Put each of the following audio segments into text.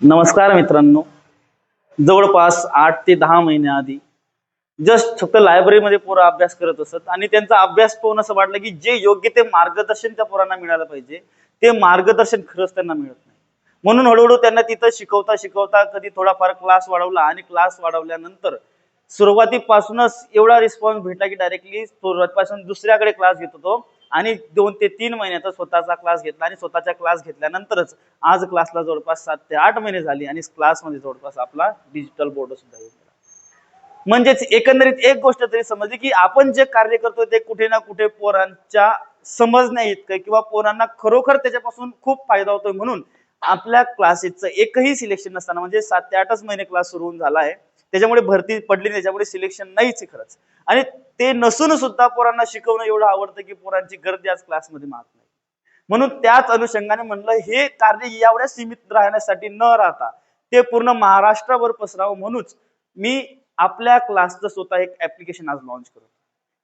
नमस्कार मित्रांनो. जवळपास आठ ते दहा महिन्याआधी जस्ट फक्त लायब्ररीमध्ये पोरं अभ्यास करत असत आणि त्यांचा अभ्यास पाहून असं वाटलं की जे योग्य ते मार्गदर्शन त्या पोरांना मिळालं पाहिजे. ते मार्गदर्शन खरंच त्यांना मिळत नाही. म्हणून हळूहळू त्यांना तिथं शिकवता शिकवता कधी थोडाफार क्लास वाढवला आणि क्लास वाढवल्यानंतर सुरुवातीपासूनच एवढा रिस्पॉन्स भेटला की डायरेक्टली सुरुवातीपासून दुसऱ्याकडे क्लास घेत होतो. आणि दोन ते तीन महिन्याचा स्वतःचा क्लास घेतला आणि स्वतःचा क्लास घेतल्यानंतरच आज क्लासला जवळपास सात ते आठ महिने झाली आणि क्लासमध्ये जवळपास आपला डिजिटल बोर्ड सुद्धा येऊन गेला. म्हणजेच एकंदरीत एक गोष्ट तरी समजली की आपण जे कार्य करतोय ते कुठे ना कुठे पोरांच्या समजण्या इतकं किंवा पोरांना खरोखर त्याच्यापासून खूप फायदा होतोय म्हणून आपल्या क्लासेसचं एकही सिलेक्शन नसताना म्हणजे सात ते आठच महिने क्लास सुरू होऊन झाला आहे. त्याच्यामुळे भरती पडली नाही त्याच्यामुळे सिलेक्शन नाहीच खरंच. आणि ते नसून सुद्धा पोरांना शिकवणं एवढं आवडतं की पोरांची गर्दी आज क्लासमध्ये मात नाही. म्हणून त्याच अनुषंगाने म्हणलं हे कार्य एवढ्या सीमित राहण्यासाठी न राहता ते पूर्ण महाराष्ट्रावर पसरावं म्हणूनच मी आपल्या क्लासचं स्वतः एक ऍप्लिकेशन आज लॉन्च करतो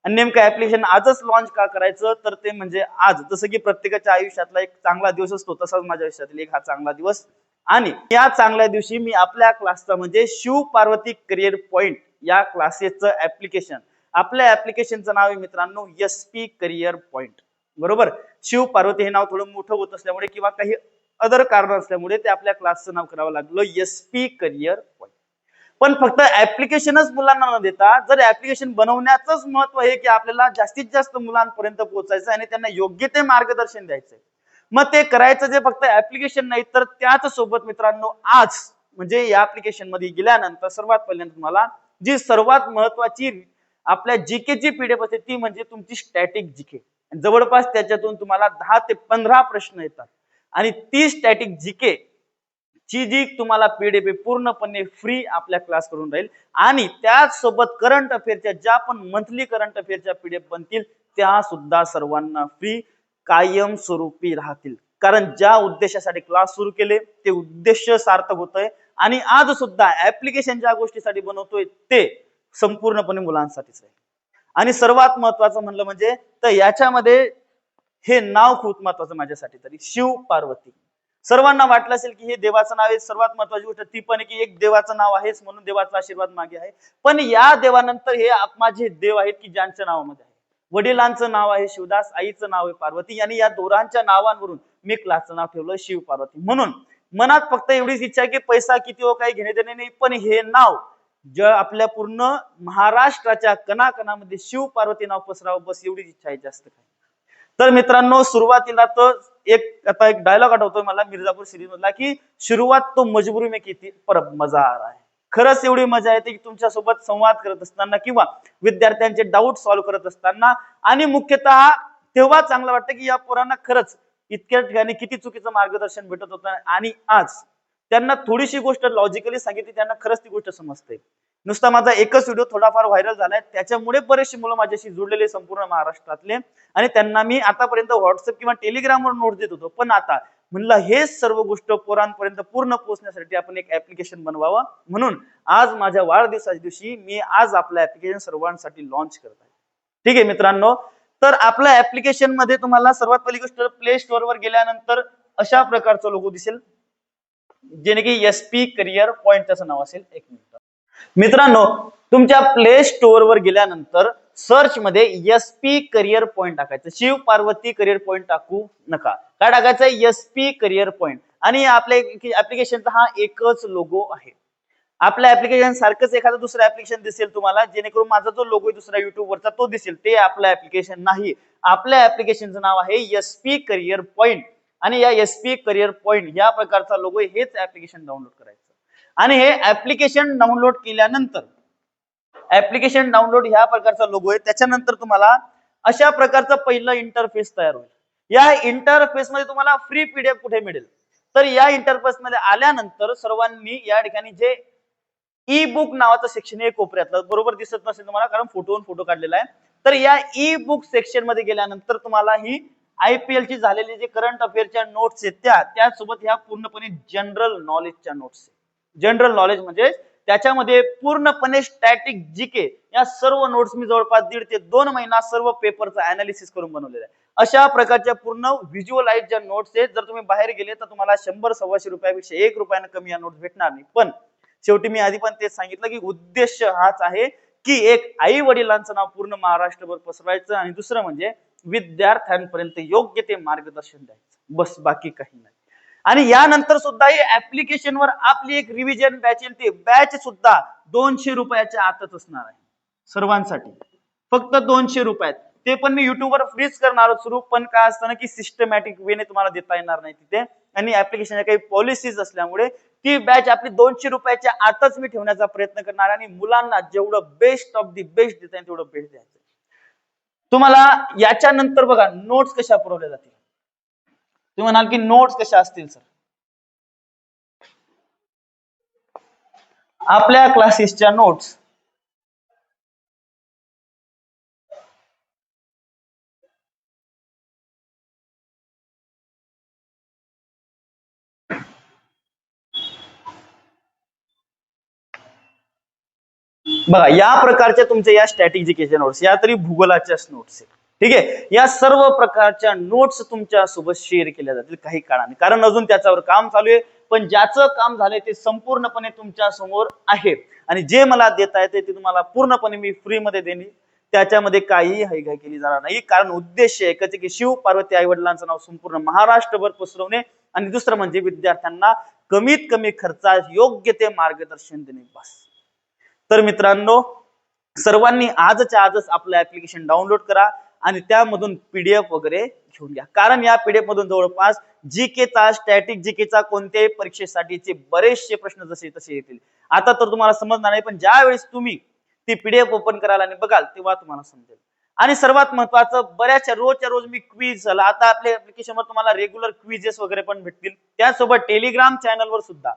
आणि नेमकं ऍप्लिकेशन आजच लॉन्च का करायचं? तर ते म्हणजे आज. जसं की प्रत्येकाच्या आयुष्यातला एक चांगला दिवस असतो तसाच माझ्या आयुष्यातील एक हा चांगला दिवस. आणि या चांगल्या दिवशी मी आपल्या क्लासचा म्हणजे शिव पार्वती करिअर पॉइंट या क्लासेसचं ऍप्लिकेशन आपल्या ऍप्लिकेशनचं नाव आहे मित्रांनो एस पी करिअर पॉइंट बरोबर? शिव पार्वती हे नाव थोडं मोठं होत असल्यामुळे किंवा काही अदर कारण असल्यामुळे ते आपल्या क्लासचं नाव करावं लागलं एस पी करिअर पॉइंट पण फक्त ऍप्लिकेशनच मुलांना न देता जर ऍप्लिकेशन बनवण्याचंच महत्त्व आहे की आपल्याला जास्तीत जास्त मुलांपर्यंत पोहोचायचं आणि त्यांना योग्य ते मार्गदर्शन द्यायचंय. मग ते करायचं जे फक्त ऍप्लिकेशन नाही तर त्याच सोबत मित्रांनो आज म्हणजे या ऍप्लिकेशनमध्ये गेल्यानंतर सर्वात पहिल्यांदा तुम्हाला जी सर्वात महत्वाची आपल्या जीकेची पीडीएफ असते ती म्हणजे तुमची स्टॅटिक जीके. जवळपास त्याच्यातून तुम्हाला दहा ते पंधरा प्रश्न येतात. आणि ती स्टॅटिक जीके ची जी तुम्हाला पीडीएफ पूर्णपणे फ्री आपल्या क्लास करून राहील. आणि त्याचसोबत करंट अफेअरच्या ज्या पण मंथली करंट अफेअरच्या पीडीएफ बनतील त्या सुद्धा सर्वांना फ्री कायम स्वरूपी राहतील. कारण ज्या उद्देशासाठी क्लास सुरू केले ते उद्देश सार्थक होत आहे आणि आज सुद्धा ऍप्लिकेशन ज्या गोष्टीसाठी बनवतोय ते संपूर्णपणे मुलांसाठीच आहे. आणि सर्वात महत्वाचं म्हणलं म्हणजे तर याच्यामध्ये हे नाव खूप महत्वाचं माझ्यासाठी तरी शिव पार्वती. सर्वांना वाटलं असेल की हे देवाचं नाव आहे सर्वात महत्वाची गोष्ट ती पण की एक देवाचं नाव आहेच म्हणून देवाचा आशीर्वाद मागे आहे. पण या देवानंतर हे माझे देव आहेत की ज्यांच्या नावामध्ये आहे. वडिलांचं नाव आहे शिवदास आईचं नाव आहे पार्वती आणि या दोरांच्या नावांवरून मी क्लासचं नाव ठेवलं शिव पार्वती. म्हणून मनात फक्त एवढीच इच्छा आहे की पैसा किती हो काही घेणे देणे नाही पण हे नाव ज आपल्या पूर्ण महाराष्ट्राच्या कणाकणामध्ये शिव पार्वती नाव पसरावं बस एवढीच इच्छा आहे जास्त काय तर मित्रांनो सुरुवातीला तर एक आता एक डायलॉग आठवतोय मला मिर्जापूर सिरीज मधला की सुरुवात तो मजबुरी मे किती थी पर मजा आ रहा है खरंच एवढी मजा येते की तुमच्यासोबत संवाद करत असताना किंवा विद्यार्थ्यांचे डाऊट सॉल्व्ह करत असताना आणि मुख्यतः तेव्हा चांगलं वाटतं की या पोरांना खरंच इतक्या ठिकाणी किती चुकीचं मार्गदर्शन भेटत होतं आणि आज त्यांना थोडीशी गोष्ट लॉजिकली सांगितली त्यांना खरंच ती गोष्ट समजते. नुसता माझा एकच व्हिडिओ थोडाफार व्हायरल झालाय त्याच्यामुळे बरेचशी मुलं माझ्याशी जुडलेले संपूर्ण महाराष्ट्रातले आणि त्यांना मी आतापर्यंत व्हॉट्सअप किंवा टेलिग्रामवर नोट देत होतो. पण आता म्हणलं हे सर्व गोष्ट पोरांपर्यंत पूर्ण पोहोचण्यासाठी आपण एक ऍप्लिकेशन बनवावं. म्हणून आज माझ्या वाढदिवसाच्या दिवशी मी आज आपलं ऍप्लिकेशन सर्वांसाठी लॉन्च करत आहे. ठीक आहे मित्रांनो? तर आपल्या ऍप्लिकेशनमध्ये तुम्हाला सर्वात पहिली गोष्ट प्ले स्टोअरवर गेल्यानंतर अशा प्रकारचा लोगो दिसेल. जेणे की एस पी करिअर पॉइंट त्याचं नाव असेल एक मिनिट. मित्रांनो तुमच्या प्ले स्टोअर वर गेल्यानंतर सर्च मध्ये एस पी करिअर पॉईंट टाकायचं. शिव पार्वती करिअर पॉईंट टाकू नका. काय टाकायचं? एस पी करिअर पॉईंट आणि आपल्या ऍप्लिकेशनचा हा एकच लोगो आहे. आपल्या ऍप्लिकेशन सारखंच एखादं दुसरं ऍप्लिकेशन दिसेल तुम्हाला जेणेकरून माझा जो लोगो आहे दुसऱ्या युट्यूबवरचा तो दिसेल. ते आपलं ऍप्लिकेशन नाही. आपल्या ऍप्लिकेशनचं नाव आहे एस पी करिअर पॉईंट आणि या एस पी करिअर पॉईंट या प्रकारचा लोगो हेच ऍप्लिकेशन डाउनलोड करायचं. आणि हे ऍप्लिकेशन डाउनलोड केल्यानंतर ऍप्लिकेशन डाउनलोड ह्या प्रकारचा लोगो आहे त्याच्यानंतर तुम्हाला अशा प्रकारचा पहिलं इंटरफेस तयार होईल. या इंटरफेस मध्ये तुम्हाला फ्री पीडीएफ कुठे मिळेल? तर या इंटरफेस मध्ये आल्यानंतर सर्वांनी या ठिकाणी जे ई बुक नावाचं सेक्शन आहे कोपऱ्यातलं बरोबर दिसत नसेल तुम्हाला कारण फोटोवरून फोटो काढलेला आहे. तर या ई बुक सेक्शनमध्ये गेल्यानंतर तुम्हाला ही आयपीएल ची झालेली जे करंट अफेअरच्या नोट्स आहेत त्या त्यासोबत ह्या पूर्णपणे जनरल नॉलेजच्या नोट्स जनरल नॉलेज म्हणजे त्याच्यामध्ये पूर्णपणे स्टॅटिक जीके या सर्व नोट्स मी जवळपास दीड ते दोन महिना सर्व पेपरचं अनालिसिस करून बनवलेलं आहे. अशा प्रकारच्या पूर्ण व्हिज्युअलाइज ज्या नोट्स आहेत जर तुम्ही बाहेर गेले तर तुम्हाला शंभर सव्वाशे रुपयापेक्षा एक रुपयानं कमी या नोट्स भेटणार नाही. पण शेवटी मी आधी पण तेच सांगितलं की उद्देश हाच आहे की एक आई वडिलांचं नाव पूर्ण महाराष्ट्रभर पसरवायचं आणि दुसरं म्हणजे विद्यार्थ्यांपर्यंत योग्य ते मार्गदर्शन द्यायचं. बस बाकी काही नाही. आणि यानंतर सुद्धा हे वर आपली एक रिव्हिजन बॅच येईल ती बॅच सुद्धा दोनशे रुपयाच्या आतच असणार आहे. सर्वांसाठी. फक्त दोनशे रुपयात. ते पण मी युट्यूबवर फ्रीच करणार सुरू पण काय असताना की सिस्टमॅटिक वेने तुम्हाला देता येणार नाही तिथे. आणि ऍप्लिकेशनच्या काही पॉलिसीज असल्यामुळे ती बॅच आपली दोनशे रुपयाच्या आतच मी ठेवण्याचा प्रयत्न करणार आणि मुलांना जेवढं बेस्ट ऑफ दी बेस्ट देता येईल तेवढं बेस्ट द्यायचं तुम्हाला याच्यानंतर बघा नोट्स कशा पुरवल्या जातील? तुम्ही म्हणाल की नोट्स कशा असतील सर आपल्या क्लासेसच्या नोट्स बघा या प्रकारच्या तुमच्या या स्ट्रॅटेजिकेच्या नोट्स या तरी भूगोलाच्याच नोट्स आहेत. ठीक आहे? या सर्व प्रकारच्या नोट्स तुमच्यासोबत शेअर केल्या जातील काही काळाने. कारण अजून त्याच्यावर काम चालू आहे. पण ज्याचं काम झालंय ते संपूर्णपणे तुमच्यासमोर आहे. आणि जे मला देता येते ते तुम्हाला पूर्णपणे मी फ्री मध्ये देणे. त्याच्यामध्ये काहीही हैगाई केली जाणार नाही. कारण उद्देश एकच की शिव पार्वती आई वडिलांचं नाव संपूर्ण महाराष्ट्रभर पसरवणे. आणि दुसरं म्हणजे विद्यार्थ्यांना कमीत कमी खर्चात योग्य ते मार्गदर्शन देणे. बस. तर मित्रांनो सर्वांनी आजच्या आजच आपलं ऍप्लिकेशन डाउनलोड करा आणि त्यामधून पीडीएफ वगैरे घेऊन घ्या. कारण या पीडीएफ मधून जवळपास जीकेचा स्टॅटिक जी जीकेचा कोणत्याही परीक्षेसाठीचे बरेचसे प्रश्न जसे तसे येतील. आता तर तुम्हाला समजणार नाही पण ज्या वेळेस तुम्ही ती पीडीएफ ओपन कराल आणि बघाल तेव्हा तुम्हाला समजेल. आणि सर्वात महत्वाचं बऱ्याचशा रोजच्या रोज मी क्विज झाला. आता आपल्या ऍप्लिकेशनवर तुम्हाला रेग्युलर क्विजेस वगैरे पण भेटतील. त्यासोबत टेलिग्राम चॅनलवर सुद्धा.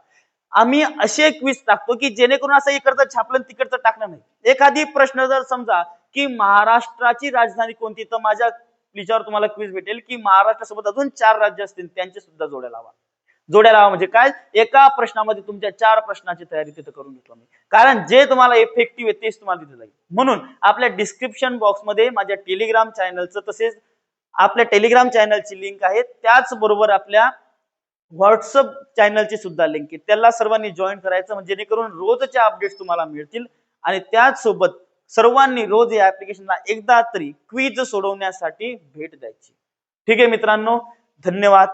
आम्ही असे क्विज टाकतो की जेणेकरून असं इकडचं छापलं तिकडचं टाकणं नाही. एखादी प्रश्न जर समजा की महाराष्ट्राची राजधानी कोणती तर माझ्या याच्यावर तुम्हाला क्विज भेटेल की महाराष्ट्रासोबत अजून चार राज्य असतील त्यांचे सुद्धा जोड्या लावा. जोड्या लावा म्हणजे काय? एका प्रश्नामध्ये तुमच्या चार प्रश्नाची तयारी तिथं करून घेतो मी. कारण जे तुम्हाला इफेक्टिव्ह आहे तेच तुम्हाला तिथे जाईल. म्हणून आपल्या डिस्क्रिप्शन बॉक्समध्ये माझ्या टेलिग्राम चॅनलचं तसेच आपल्या टेलिग्राम चॅनलची लिंक आहे. त्याचबरोबर आपल्या व्हॉट्सअप चॅनलची सुद्धा लिंक आहे. त्याला सर्वांनी जॉईन करायचं म्हणजे जेणेकरून रोजच्या अपडेट्स तुम्हाला मिळतील. आणि त्याचसोबत सर्वांनी रोज या ऍप्लिकेशनला एकदा तरी क्विज सोडवण्यासाठी भेट द्यायची. ठीक आहे मित्रांनो धन्यवाद.